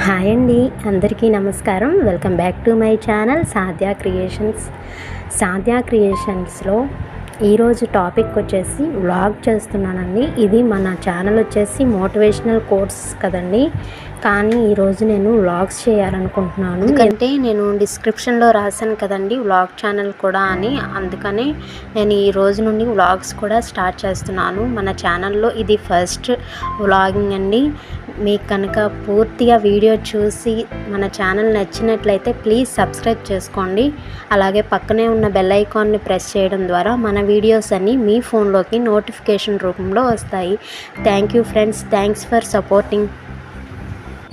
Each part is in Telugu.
హాయ్ అండి అందరికీ నమస్కారం. Welcome back to my channel Sadhya Creations. Sadhya క్రియేషన్స్లో ఈరోజు టాపిక్ వచ్చేసి వ్లాగ్ చేస్తున్నానండి. ఇది మన ఛానల్ వచ్చేసి మోటివేషనల్ కోర్స్ కదండి. కానీ ఈరోజు నేను వ్లాగ్స్ చేయాలనుకుంటున్నాను. ఎందుకంటే నేను డిస్క్రిప్షన్లో రాశాను కదండి వ్లాగ్ ఛానల్ కూడా అని. అందుకనే నేను ఈ రోజు నుండి వ్లాగ్స్ కూడా స్టార్ట్ చేస్తున్నాను. మన ఛానల్లో ఇది ఫస్ట్ వ్లాగింగ్ అండి. మీకు కనుక పూర్తిగా వీడియో చూసి మన ఛానల్ నచ్చినట్లయితే ప్లీజ్ సబ్స్క్రైబ్ చేసుకోండి. అలాగే పక్కనే ఉన్న బెల్ ఐకాన్ని ప్రెస్ చేయడం ద్వారా మన వీడియోస్ అన్నీ మీ ఫోన్లోకి నోటిఫికేషన్ రూపంలో వస్తాయి. Thank you friends thanks for supporting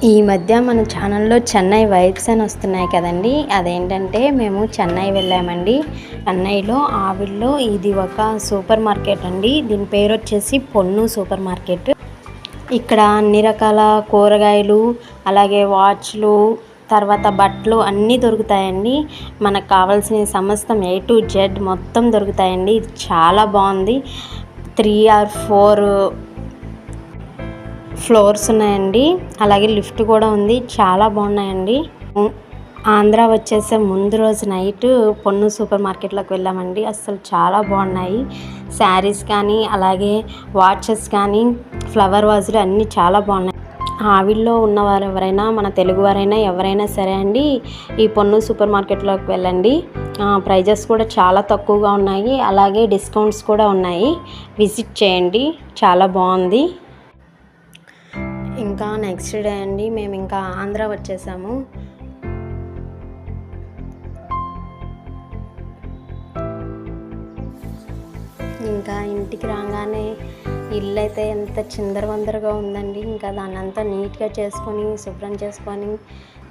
ఈ మధ్య మన ఛానల్లో చెన్నై వైబ్స్ అని వస్తున్నాయి కదండి. అదేంటంటే మేము చెన్నై వెళ్ళామండి. చెన్నైలో ఆవిల్లో ఇది ఒక సూపర్ మార్కెట్ అండి. దీని పేరు వచ్చేసి పొన్ను సూపర్ మార్కెట్. ఇక్కడ అన్ని రకాల కూరగాయలు అలాగే వాచ్లు తర్వాత బట్టలు అన్నీ దొరుకుతాయండి. మనకు కావాల్సిన సమస్తం ఏ టు జెడ్ మొత్తం దొరుకుతాయండి. ఇది చాలా బాగుంది. త్రీ ఆర్ ఫోర్ ఫ్లోర్స్ ఉన్నాయండి. అలాగే లిఫ్ట్ కూడా ఉంది. చాలా బాగున్నాయండి. ఆంధ్ర వచ్చేసే ముందు రోజు నైట్ పొన్ను సూపర్ మార్కెట్లోకి వెళ్ళామండి. అసలు చాలా బాగున్నాయి. శారీస్ కానీ అలాగే వాచెస్ కానీ ఫ్లవర్ వాజులు అన్నీ చాలా బాగున్నాయి. ఆవిడలో ఉన్నవారు ఎవరైనా మన తెలుగు వారైనా ఎవరైనా సరే అండి ఈ పొన్ను సూపర్ మార్కెట్లోకి వెళ్ళండి. ప్రైజెస్ కూడా చాలా తక్కువగా ఉన్నాయి. అలాగే డిస్కౌంట్స్ కూడా ఉన్నాయి. విజిట్ చేయండి. చాలా బాగుంది. ఇంకా నెక్స్ట్ డే అండి మేము ఇంకా ఆంధ్ర వచ్చేసాము. ఇంకా ఇంటికి రాగానే ఇల్లు అయితే ఎంత చిందరవందరగా ఉందండి. ఇంకా దాన్ని అంతా నీట్గా చేసుకొని శుభ్రం చేసుకొని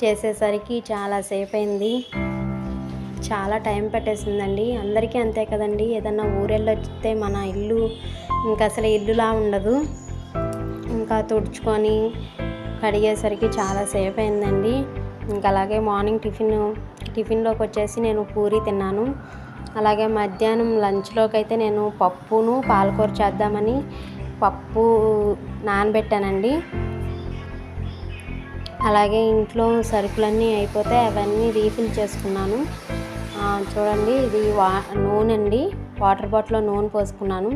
చేసేసరికి చాలా సేపు అయింది చాలా టైం పెట్టేసిందండి. అందరికీ అంతే కదండి. ఏదన్నా ఊరెళ్ళొస్తే మన ఇల్లు ఇంకా అసలు ఇల్లులా ఉండదు. ఇంకా తుడుచుకొని కడిగేసరికి చాలా సేపు అయిందండి. ఇంకా అలాగే మార్నింగ్ టిఫిన్ టిఫిన్లోకి వచ్చేసి నేను పూరి తిన్నాను. అలాగే మధ్యాహ్నం లంచ్లోకి అయితే నేను పప్పును పాలకూర చేద్దామని పప్పు నానబెట్టానండి. అలాగే ఇంట్లో సరుకులన్నీ అయిపోతే అవన్నీ రీఫిల్ చేసుకున్నాను. చూడండి ఇది వా నూనె అండి వాటర్ బాటిల్లో నూనె పోసుకున్నాను.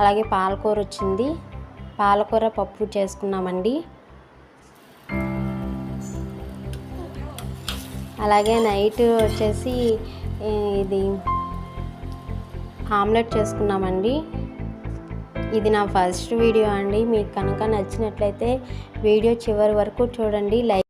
అలాగే పాలకూర వచ్చింది. పాలకూర పప్పు చేసుకున్నామండి. అలాగే నైట్ వచ్చేసి ఇది ఆమ్లెట్ చేసుకున్నామండి. ఇది నా ఫస్ట్ వీడియో అండి. మీకు కనుక నచ్చినట్లయితే వీడియో చివరి వరకు చూడండి. లైక్